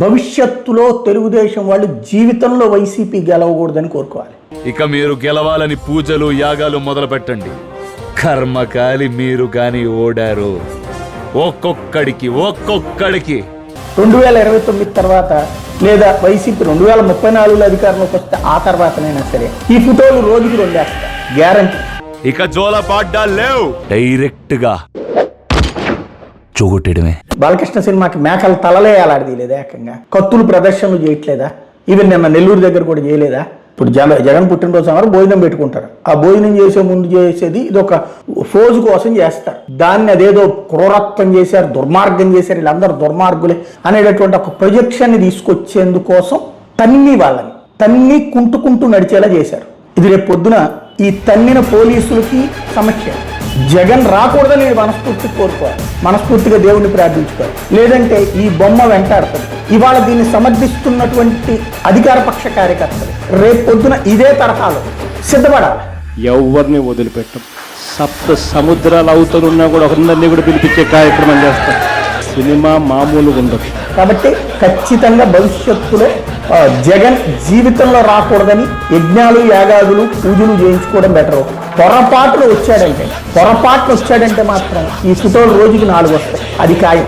భవిష్యత్తులో తెలుగుదేశం వాళ్ళు జీవితంలో వైసీపీ గెలవకూడదని కోరుకోవాలి. ఇక మీరు గెలవాలని పూజలు యాగాలు మొదలు పెట్టండి కర్మకాలి మీరు గాని ఓడారు. ఒక్కొక్కడికి ఒక్కొక్కడికి. రెండు వేల ఇరవై తొమ్మిది తర్వాత లేదా వైసీపీ రెండు వేల ముప్పై నాలుగులో అధికారంలోకి వస్తే ఆ తర్వాతనైనా సరే ఈ ఫోటోలు రోజుకి రెండేస్తా గ్యారంటీ ఇక జోల పాడ్డా లేవు. డైరెక్ట్గా చూగొట్టడమే బాలకృష్ణ సినిమాకి మేకలు తలలే అలాడదీయలేదా ఏకంగా? కత్తులు ప్రదర్శనలు చేయట్లేదా? ఈవెన్ నిన్న నెల్లూరు దగ్గర కూడా చేయలేదా? ఇప్పుడు జగన్ జగన్ పుట్టినరోజు సమయం భోజనం పెట్టుకుంటారు. ఆ భోజనం చేసే ముందు చేసేది ఇది ఒక ఫోజు కోసం చేస్తారు. దాన్ని అదేదో క్రూరత్వం చేశారు దుర్మార్గం చేశారు వీళ్ళందరూ దుర్మార్గులే అనేటటువంటి ఒక ప్రొజెక్షన్ తీసుకొచ్చేందుకోసం తన్ని వాళ్ళని తన్ని కుంటుకుంటూ నడిచేలా చేశారు. ఇది రేపు పొద్దున ఈ తన్నిన పోలీసులకి సమస్య జగన్ రాకూడదని మనస్ఫూర్తి కోరుకోవాలి. మనస్ఫూర్తిగా దేవుణ్ణి ప్రార్థించుకోవాలి. లేదంటే ఈ బొమ్మ వెంటాడుతుంది ఇవాళ దీన్ని సమర్థిస్తున్నటువంటి అధికారపక్ష కార్యకర్తలు రేపు పొద్దున ఇదే తరహాలో సిద్ధపడాలి. ఎవరిని వదిలిపెట్టం. సప్త సముద్రాలు అవుతున్నా కూడా ఒకరిని కూడా పిలిపించే కార్యక్రమం చేస్తాం. సినిమా మామూలుగా ఉండదు కాబట్టి ఖచ్చితంగా భవిష్యత్తులో జగన్ జీవితంలో రాకూడదని యజ్ఞాలు యాగాదులు పూజలు చేయించుకోవడం బెటర్ పొరపాట్లు వచ్చాడంటే పొరపాట్లు వచ్చాడంటే మాత్రం ఈ ఫోటోలు రోజుకి నాలుగు వస్తాయి. అది ఖాయం.